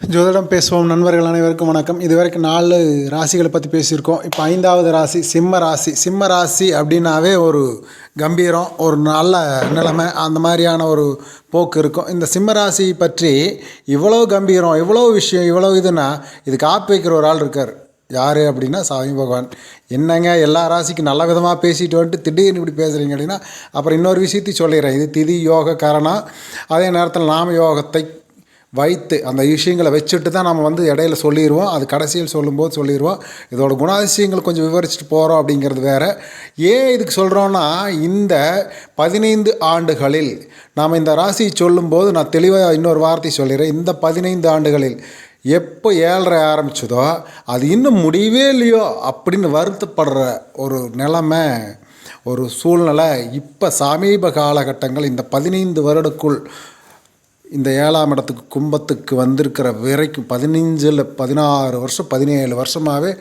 ஜோதிடம் பேசுவோம். நண்பர்கள் அனைவருக்கும் வணக்கம். இது வரைக்கும் நாலு ராசிகளை பற்றி பேசியிருக்கோம். இப்போ ஐந்தாவது ராசி சிம்ம ராசி. சிம்ம ராசி அப்படின்னாவே ஒரு கம்பீரம் ஒரு நல்ல நிலைமை அந்த மாதிரியான ஒரு போக்கு இருக்கும். இந்த சிம்ம ராசி பற்றி இவ்வளோ கம்பீரம் இவ்வளோ விஷயம் இவ்வளோ இதுனா இதுக்கு ஆப்பு வைக்கிற ஒரு ஆள் இருக்கார். யார் அப்படின்னா சாமி பகவான். என்னங்க எல்லா ராசிக்கும் நல்ல விதமாக பேசிட்டு வந்துட்டு திடீர்னு இப்படி பேசுகிறீங்க அப்படின்னா அப்புறம் இன்னொரு விஷயத்தையும் சொல்லிடுறேன். இது திதி யோக காரணம். அதே நேரத்தில் நாம யோகத்தை வைத்து அந்த விஷயங்களை வச்சுட்டு தான் நம்ம வந்து இடையில சொல்லிடுவோம் அது கடைசியில் சொல்லும்போது சொல்லிடுவோம் இதோட குணாதிசயங்கள் கொஞ்சம் விவரிச்சுட்டு போகிறோம் அப்படிங்கிறது வேறு. ஏன் இதுக்கு சொல்கிறோன்னா இந்த பதினைந்து ஆண்டுகளில் நாம் இந்த ராசியை சொல்லும்போது நான் தெளிவாக இன்னொரு வார்த்தை சொல்லிடுறேன். இந்த பதினைந்து ஆண்டுகளில் எப்போ ஏழரை ஆரம்பிச்சதோ அது இன்னும் முடியவே இல்லையோ அப்படின்னு வருத்தப்படுற ஒரு நிலைமை ஒரு சூழ்நிலை இப்போ சமீப காலகட்டங்கள் இந்த பதினைந்து வருடக்குள் இந்த ஏழாம் இடத்துக்கு கும்பத்துக்கு வந்திருக்கிற வரைக்கும் பதினஞ்சில் பதினாறு வருஷம் பதினேழு வருஷமாகவே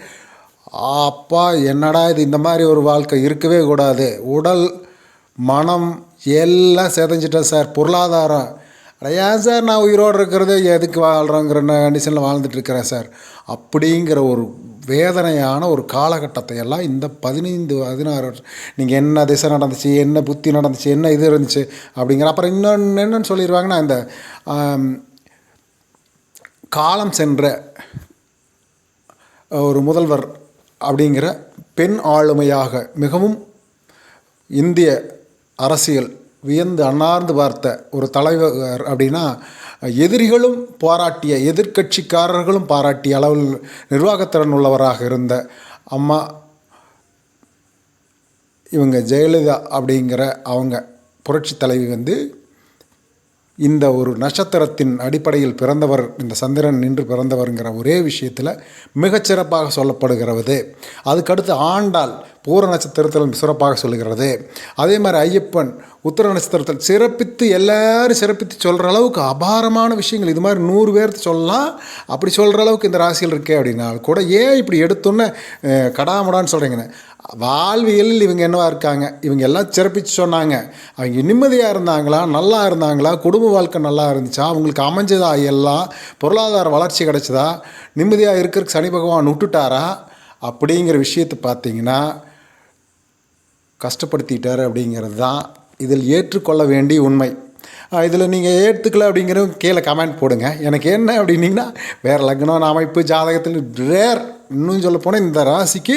அப்பா என்னடா இது? இந்த மாதிரி ஒரு வாழ்க்கை இருக்கவே கூடாது. உடல் மனம் எல்லாம் சேதஞ்சிட்டேன் சார். பொருளாதாரம். ஏன் சார் நான் உயிரோடு இருக்கிறது? எதுக்கு வாழ்கிறோங்கிற கண்டிஷனில் வாழ்ந்துட்டு இருக்கிறேன் சார். அப்படிங்கிற ஒரு வேதனையான ஒரு காலகட்டத்தை எல்லாம் இந்த பதினைந்து பதினாறு நீங்கள் என்ன திசை நடந்துச்சு என்ன புத்தி நடந்துச்சு என்ன இது இருந்துச்சு அப்படிங்கிற அப்புறம் இன்னொன்று என்னன்னு சொல்லிடுவாங்கன்னா இந்த காலம் சென்ற ஒரு முதல்வர் அப்படிங்கிற பெண் ஆளுமையாக மிகவும் இந்திய அரசியல் வியந்து அன்னார்ந்து பார்த்த ஒரு தலைவர் அப்படின்னா எதிரிகளும் பாராட்டிய எதிர்க்கட்சிக்காரர்களும் பாராட்டிய அளவில் நிர்வாகத்திறன் உள்ளவராக இருந்த அம்மா இவங்க ஜெயலலிதா அப்படிங்கிற அவங்க புரட்சி தலைவி வந்து இந்த ஒரு நட்சத்திரத்தின் அடிப்படையில் பிறந்தவர் இந்த சந்திரன் நின்று பிறந்தவருங்கிற ஒரே விஷயத்தில் மிகச்சிறப்பாக சொல்லப்படுகிறது அதுக்கடுத்து ஆண்டாள் பூர நட்சத்திரத்தில் சிறப்பாக சொல்லுகிறது. அதே மாதிரி ஐயப்பன் உத்தர நட்சத்திரத்தில் சிறப்பித்து எல்லாரும் சிறப்பித்து சொல்கிற அளவுக்கு அபாரமான விஷயங்கள். இது மாதிரி நூறு பேர்த்து சொல்லலாம் அப்படி சொல்கிற அளவுக்கு இந்த ராசியில் இருக்கே அப்படின்னா கூட ஏன் இப்படி எடுத்தோன்னே கடாமடான்னு சொல்கிறீங்கன்னு வாழ்வியலில் இவங்க என்னவா இருக்காங்க? இவங்க எல்லாம் சிறப்பித்து சொன்னாங்க. அவங்க நிம்மதியாக இருந்தாங்களா? நல்லா இருந்தாங்களா? குடும்ப வாழ்க்கை நல்லா இருந்துச்சா? அவங்களுக்கு அமைஞ்சதா எல்லாம்? பொருளாதார வளர்ச்சி கிடச்சதா? நிம்மதியாக இருக்கிறதுக்கு சனி பகவான் விட்டுட்டாரா அப்படிங்கிற விஷயத்தை பார்த்தீங்கன்னா கஷ்டப்படுத்திட்டார் அப்படிங்கிறது தான் இதில் ஏற்றுக்கொள்ள வேண்டிய உண்மை. இதில் நீங்கள் ஏற்றுக்கல அப்படிங்கிறது கீழே கமெண்ட் போடுங்க. எனக்கு என்ன அப்படின்னீங்கன்னா வேறு லக்னம் அமைப்பு ஜாதகத்தில் ரேர் இன்னும் சொல்ல போனால் இந்த ராசிக்கு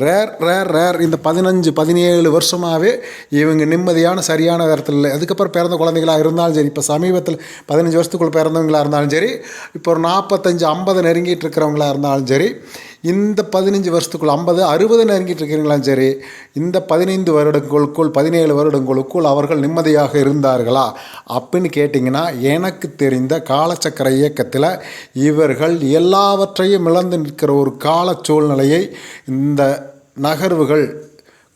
ரேர் ரேர் ரேர் இந்த பதினஞ்சு பதினேழு வருஷமாகவே இவங்க நிம்மதியான சரியான இடத்துல இல்லை. அதுக்கப்புறம் பிறந்த குழந்தைகளாக இருந்தாலும் சரி இப்போ சமீபத்தில் பதினஞ்சு வருஷத்துக்குள்ள பிறந்தவங்களாக இருந்தாலும் சரி இப்போ ஒரு நாற்பத்தஞ்சு ஐம்பது நெருங்கிட்டு இருக்கிறவங்களா இருந்தாலும் சரி இந்த பதினஞ்சு வருஷத்துக்குள் ஐம்பது அறுபது நெருங்கிட்டு இருக்கிறீங்களாம் சரி இந்த பதினைந்து வருடங்களுக்குள் பதினேழு வருடங்களுக்குள் அவர்கள் நிம்மதியாக இருந்தார்களா? அப்படின்னு கேட்டிங்கன்னா எனக்கு தெரிந்த காலச்சக்கர இயக்கத்தில் இவர்கள் எல்லாவற்றையும் இழந்து நிற்கிற ஒரு கால சூழ்நிலையை இந்த நகர்வுகள்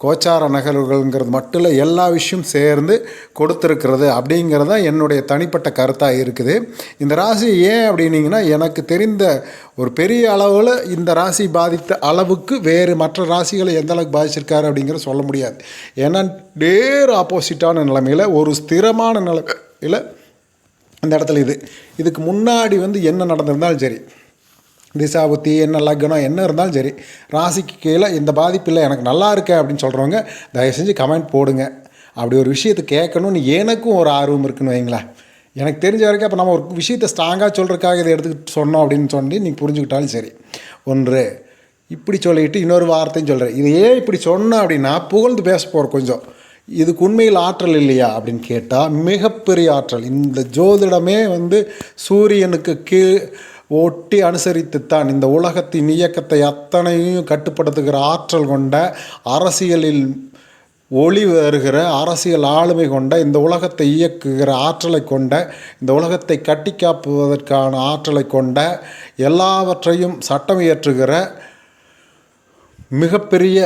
கோச்சார நகர்வுகள்ங்கிறது மட்டும் இல்லை எல்லா விஷயம் சேர்ந்து கொடுத்துருக்கிறது அப்படிங்கிறது தான் என்னுடைய தனிப்பட்ட கருத்தாக இருக்குது. இந்த ராசி ஏன் அப்படின்னீங்கன்னா எனக்கு தெரிந்த ஒரு பெரிய அளவில் இந்த ராசி பாதித்த அளவுக்கு வேறு மற்ற ராசிகளை எந்த அளவுக்கு பாதிச்சிருக்காரு அப்படிங்கிறத சொல்ல முடியாது. ஏன்னா நேர் ஆப்போசிட்டான நிலைமையில் ஒரு ஸ்திரமான நிலைமையில் அந்த இடத்துல இது. இதுக்கு முன்னாடி வந்து என்ன நடந்திருந்தாலும் சரி திசாபுத்தி என்ன லக்னம் என்ன இருந்தாலும் சரி ராசிக்கு கீழே இந்த பாதிப்பு இல்லை எனக்கு நல்லா இருக்கே அப்படின்னு சொல்கிறவங்க தயவு செஞ்சு கமெண்ட் போடுங்க. அப்படி ஒரு விஷயத்தை கேட்கணும்னு எனக்கும் ஒரு ஆர்வம் இருக்குன்னு வைங்களேன். எனக்கு தெரிஞ்ச வரைக்கும் அப்போ நம்ம ஒரு விஷயத்தை ஸ்ட்ராங்காக சொல்கிறதுக்காக இதை எடுத்துக்கிட்டு சொன்னோம் அப்படின்னு சொல்லி நீங்கள் புரிஞ்சுக்கிட்டாலும் சரி. ஒன்று இப்படி சொல்லிட்டு இன்னொரு வார்த்தையும் சொல்கிறேன் இது ஏன் இப்படி சொன்னேன் அப்படின்னா புகழ்ந்து பேச போகிறோம் கொஞ்சம். இதுக்கு உண்மையில் ஆற்றல் இல்லையா அப்படின்னு கேட்டால் மிகப்பெரிய ஆற்றல். இந்த ஜோதிடமே வந்து சூரியனுக்கு கீழ் ஒட்டி அனுசரித்துத்தான் இந்த உலகத்தின் இயக்கத்தை அத்தனையும் கட்டுப்படுத்துகிற ஆற்றல் கொண்ட அரசியலில் ஒளி வருகிற அரசியல் ஆளுமை கொண்ட இந்த உலகத்தை இயக்குகிற ஆற்றலை கொண்ட இந்த உலகத்தை கட்டி காப்புவதற்கான ஆற்றலை கொண்ட எல்லாவற்றையும் சட்டம் இயற்றுகிற மிகப்பெரிய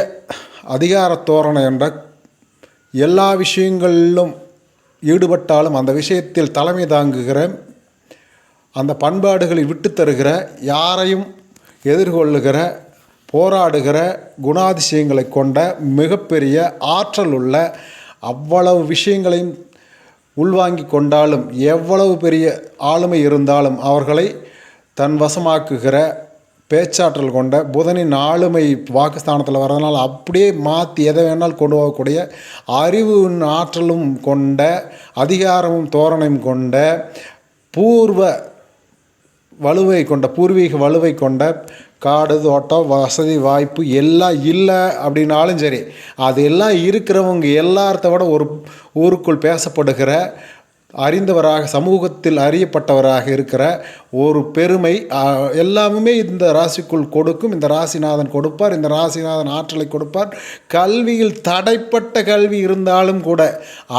அதிகார தோரணை என்ற எல்லா விஷயங்களிலும் ஈடுபட்டாலும் அந்த விஷயத்தில் தலைமை தாங்குகிற அந்த பண்பாடுகளை விட்டு தருகிற யாரையும் எதிர்கொள்ளுகிற போராடுகிற குணாதிசயங்களை கொண்ட மிகப்பெரிய ஆற்றல் உள்ள அவ்வளவு விஷயங்களையும் உள்வாங்கி கொண்டாலும் எவ்வளவு பெரிய ஆளுமை இருந்தாலும் அவர்களை தன் வசமாக்குகிற பேச்சாற்றல் கொண்ட புதனின் ஆளுமை வாக்குஸ்தானத்தில் வரதுனால் அப்படியே மாற்றி எதை வேணாலும் கொண்டு போகக்கூடிய அறிவு ஆற்றலும் கொண்ட அதிகாரமும் தோரணையும் கொண்ட பூர்வ வலுவை கொண்ட பூர்வீக வலுவை கொண்ட காடு தோட்டம் வசதி வாய்ப்பு எல்லாம் இல்லை அப்படின்னாலும் சரி. அது எல்லாம் இருக்கிறவங்க எல்லார்த்த விட ஒரு ஊருக்குள் பேசப்படுகிற அறிந்தவராக சமூகத்தில் அறியப்பட்டவராக இருக்கிற ஒரு பெருமை எல்லாமுமே இந்த ராசிக்குள் கொடுக்கும். இந்த ராசிநாதன் கொடுப்பார் இந்த ராசிநாதன் ஆற்றலை கொடுப்பார். கல்வியில் தடைப்பட்ட கல்வி இருந்தாலும் கூட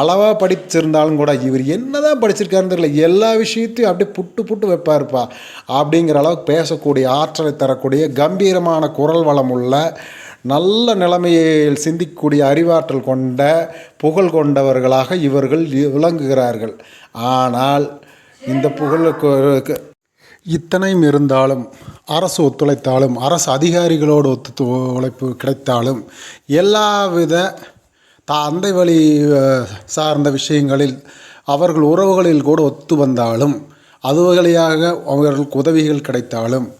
அளவாக படிச்சிருந்தாலும் கூட இவர் என்னதான் படிச்சிருக்காருன்னு தெரியல. எல்லா விஷயத்தையும் அப்படியே புட்டு புட்டு வைப்பாருப்பா. அப்படிங்கிற அளவுக்கு பேசக்கூடிய ஆற்றலை தரக்கூடிய கம்பீரமான குரல் வளம் உள்ள நல்ல நிலைமையில் சிந்திக்கக்கூடிய அறிவாற்றல் கொண்ட புகழ் கொண்டவர்களாக இவர்கள் விளங்குகிறார்கள். ஆனால் இந்த புகழுக்கு இத்தனையும் இருந்தாலும் அரசு ஒத்துழைத்தாலும் அரசு அதிகாரிகளோடு ஒத்து உழைப்பு கிடைத்தாலும் எல்லாவித தந்தை வழி சார்ந்த விஷயங்களில் அவர்கள் உறவுகளில் கூட ஒத்து வந்தாலும் அது வழியாக அவர்களுக்கு உதவிகள் கிடைத்தாலும்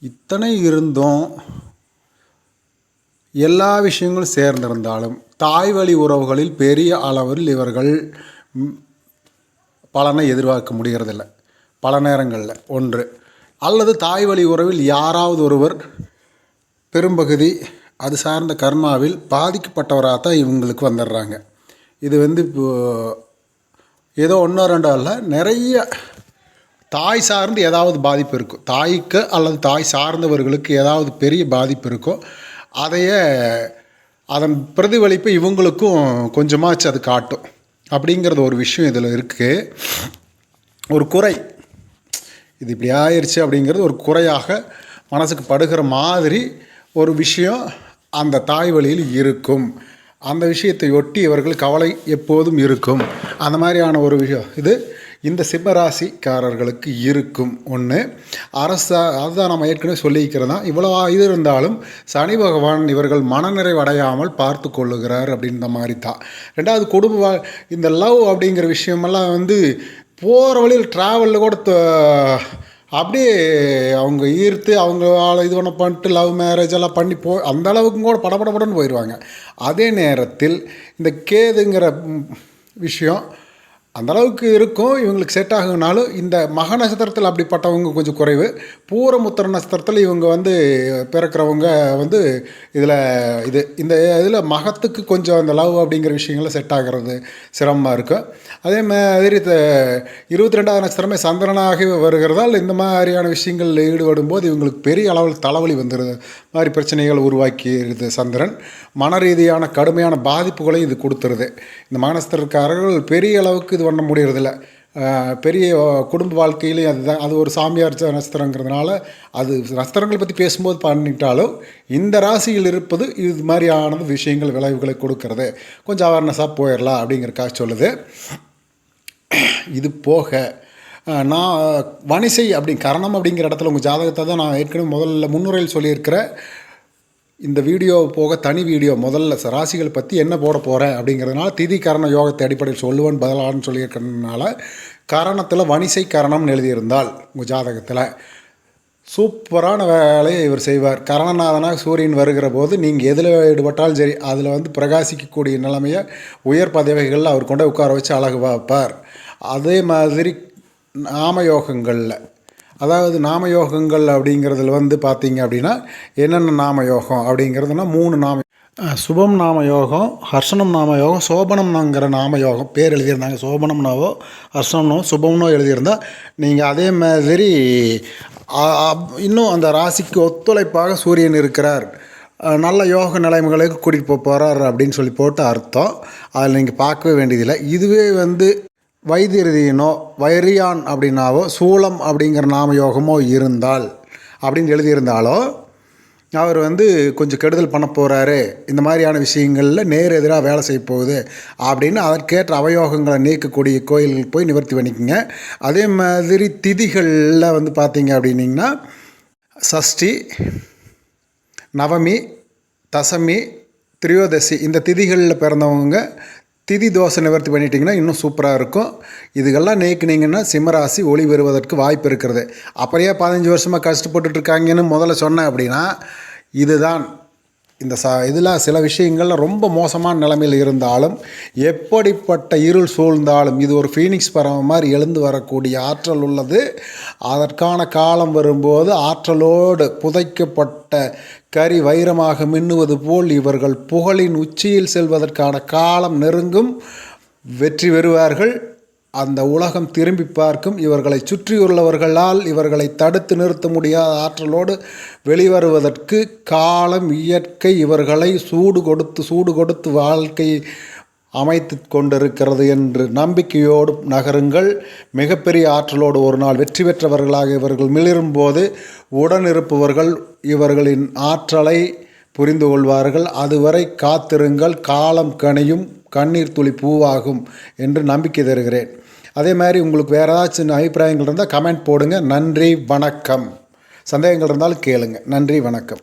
இத்தனை இருந்தும் எல்லா விஷயங்களும் சேர்ந்திருந்தாலும் தாய் வழி உறவுகளில் பெரிய அளவில் இவர்கள் பலனை எதிர்பார்க்க முடிகிறதில்ல. பல நேரங்களில். ஒன்று அல்லது தாய் வழி உறவில் யாராவது ஒருவர் பெரும்பகுதி அது சார்ந்த கர்மாவில் பாதிக்கப்பட்டவராக தான் இவங்களுக்கு வந்துடுறாங்க. இது வந்து இப்போ ஏதோ ஒன்றோ ரெண்டோ இல்லை நிறைய தாய் சார்ந்து ஏதாவது பாதிப்பு இருக்கும் தாய்க்கு அல்லது தாய் சார்ந்தவர்களுக்கு ஏதாவது பெரிய பாதிப்பு இருக்கோ அதையே அதன் பிரதிபலிப்பு இவங்களுக்கும் கொஞ்சமாச்சு அது காட்டும். அப்படிங்கிறது ஒரு விஷயம் இதில் இருக்குது ஒரு குறை. இது இப்படி ஆயிடுச்சு அப்படிங்கிறது ஒரு குறையாக மனசுக்கு படுகிற மாதிரி ஒரு விஷயம் அந்த தாய் வழியில் இருக்கும். அந்த விஷயத்தை ஒட்டி இவர்கள் கவலை எப்போதும் இருக்கும். அந்த மாதிரியான ஒரு விஷயம். இது இந்த சிம்மராசிக்காரர்களுக்கு இருக்கும் ஒன்று அரசா அதுதான் நம்ம ஏற்கனவே சொல்லியிருக்கிறதா? இவ்வளோ இது இருந்தாலும் சனி பகவான் இவர்கள் மனநிறைவு அடையாமல் பார்த்து கொள்ளுகிறார் அப்படின்ற மாதிரி தான் ரெண்டாவது குடும்ப இந்த லவ் அப்படிங்கிற விஷயமெல்லாம் வந்து போகிற வழியில் ட்ராவலில் கூட த- அப்படியே அவங்க ஈர்த்து அவங்க இது பண்ண பண்ணிட்டு லவ் மேரேஜ் எல்லாம் பண்ணி போ அந்த அளவுக்கும் கூட படபடபடன்னு போயிடுவாங்க அதே நேரத்தில் இந்த கேதுங்கிற விஷயம் அந்த அளவுக்கு இருக்கும் இவங்களுக்கு செட் ஆகுனாலும் இந்த மக நட்சத்திரத்தில் அப்படிப்பட்டவங்க கொஞ்சம் குறைவு. பூரமுத்திர நட்சத்திரத்தில் இவங்க வந்து பிறக்கிறவங்க வந்து இதில் இது இந்த இதில் மகத்துக்கு கொஞ்சம் அந்த லவ் அப்படிங்கிற விஷயங்கள்லாம் செட் ஆகிறது சிரமமாக இருக்கும் அதே மாதிரி இருபத்தி ரெண்டாவது நட்சத்திரமே சந்திரனாகி வருகிறதால் இந்த மாதிரியான விஷயங்களில் ஈடுபடும் போது இவங்களுக்கு பெரிய அளவில் தலைவலி வந்துடுது மாதிரி பிரச்சனைகள் உருவாக்கிடுது சந்திரன். மன ரீதியான கடுமையான பாதிப்புகளையும் இது கொடுத்துருது. இந்த மகநஸ்திரக்காரர்கள் பெரிய அளவுக்கு இது பண்ண முடியறதில்ல. பெரிய குடும்ப வாழ்க்கையிலையும் அதுதான் அது ஒரு சாமியார் நஸ்திரங்கிறதுனால அது நட்சத்திரங்களை பற்றி பேசும்போது பண்ணிட்டாலும் இந்த ராசியில் இருப்பது இது மாதிரியான விஷயங்கள் விளைவுகளை கொடுக்கறது. கொஞ்சம் அவேர்னஸாக போயிடலாம் அப்படிங்கிறக்காக சொல்லுது. இது போக நான் வணிசை அப்படி கரணம் அப்படிங்கிற இடத்துல உங்கள் ஜாதகத்தை தான் நான் ஏற்கனவே முதல்ல முன்னுரையில் சொல்லியிருக்கிற இந்த வீடியோ போக தனி வீடியோ முதல்ல ராசிகள் பற்றி என்ன போட போகிறேன் அப்படிங்கிறதுனால திதி கரண யோகத்தை அடிப்படையில் சொல்லுவேன் பதிலான்னு சொல்லியிருக்கிறதுனால கரணத்தில் வணிசை கரணம்னு எழுதியிருந்தால் உங்கள் ஜாதகத்தில். சூப்பரான வேலையை இவர் செய்வார். கரணநாதனாக சூரியன் வருகிற போது நீங்கள் எதில் ஈடுபட்டாலும் சரி அதில் வந்து பிரகாசிக்கக்கூடிய நிலைமையை உயர் பதவிகளில் அவர் கொண்டு உட்கார வச்சு அழகு பார்ப்பார். அதே மாதிரி நாமயோகங்களில் அதாவது நாம யோகங்கள் அப்படிங்கிறதுல வந்து பார்த்தீங்க அப்படின்னா என்னென்ன நாம யோகம் அப்படிங்கிறதுனா மூணு நாம சுபம் நாம யோகம் ஹர்ஷனம் நாம யோகம் சோபனம்ங்கிற நாம யோகம் பேர் எழுதியிருந்தாங்க சோபனம்னாவோ ஹர்ஷனம்னோ சுபம்னோ எழுதியிருந்தா நீங்கள் அதே மாதிரி அப்- இன்னும் அந்த ராசிக்கு ஒத்துழைப்பாக சூரியன் இருக்கிறார். நல்ல யோக நிலைமைகளுக்கு கூட்டிகிட்டு போக போகிறார் அப்படின்னு சொல்லி போட்டு அர்த்தம் அதில் நீங்கள் பார்க்கவே வேண்டியதில்லை. இதுவே வந்து வைத்திருதியினோ வைரியான் அப்படின்னாவோ சூலம் அப்படிங்கிற நாம யோகமோ இருந்தால் அப்படின்னு எழுதியிருந்தாலோ அவர் வந்து கொஞ்சம் கெடுதல் பண்ண போகிறாரு இந்த மாதிரியான விஷயங்களில் நேர் எதிராக வேலை செய்ய போகுது அப்படின்னு அதற்கேற்ற அவயோகங்களை நீக்கக்கூடிய கோயில்கள் போய் நிவர்த்தி பண்ணிக்கோங்க. அதே மாதிரி திதிகளில் வந்து பார்த்தீங்க அப்படின்னிங்கன்னா சஷ்டி நவமி தசமி திரியோதசி இந்த திதிகளில் பிறந்தவங்க திதி தோசை நிவர்த்தி பண்ணிட்டீங்கன்னா இன்னும் சூப்பராக இருக்கும். இதுகெல்லாம் நீக்கினீங்கன்னா சிம்மராசி ஒளி பெறுவதற்கு வாய்ப்பு இருக்கிறது. அப்படியே பதினஞ்சு வருஷமாக கஷ்டப்பட்டுட்டு இருக்காங்கன்னு முதல்ல சொன்னேன் அப்படின்னா இதுதான் இந்த ச இதில் சில விஷயங்கள்ல ரொம்ப மோசமான நிலைமையில் இருந்தாலும் எப்படிப்பட்ட இருள் சூழ்ந்தாலும் இது ஒரு ஃபீனிக்ஸ் பறவை மாதிரி எழுந்து வரக்கூடிய ஆற்றல் உள்ளது. அதற்கான காலம் வரும்போது ஆற்றலோடு புதைக்கப்பட்ட கரி வைரமாக மின்னுவது போல் இவர்கள் புகழின் உச்சியில் செல்வதற்கான காலம் நெருங்கும். வெற்றி பெறுவார்கள். அந்த உலகம் திரும்பி பார்க்கும் இவர்களை சுற்றியுள்ளவர்களால் இவர்களை தடுத்து நிறுத்த முடியாத ஆற்றலோடு வெளிவருவதற்கு காலம் இயற்கை இவர்களை சூடு கொடுத்து சூடு கொடுத்து வாழ்க்கை அமைத்து கொண்டிருக்கிறது என்று நம்பிக்கையோடு நகருங்கள். மிகப்பெரிய ஆற்றலோடு ஒரு நாள் வெற்றி பெற்றவர்களாக இவர்கள் மிளிரும்போது உடன் இருப்பவர்கள் இவர்களின் ஆற்றலை புரிந்து கொள்வார்கள். அதுவரை காத்திருங்கள். காலம் கனியும் கண்ணீர் துளி பூவாகும் என்று நம்பிக்கை தருகிறேன். அதே மாதிரி உங்களுக்கு வேறு ஏதாச்சும் அபிப்பிராயங்கள் இருந்தால் கமெண்ட் போடுங்க. நன்றி வணக்கம். சந்தேகங்கள் இருந்தாலும் கேளுங்க. நன்றி வணக்கம்.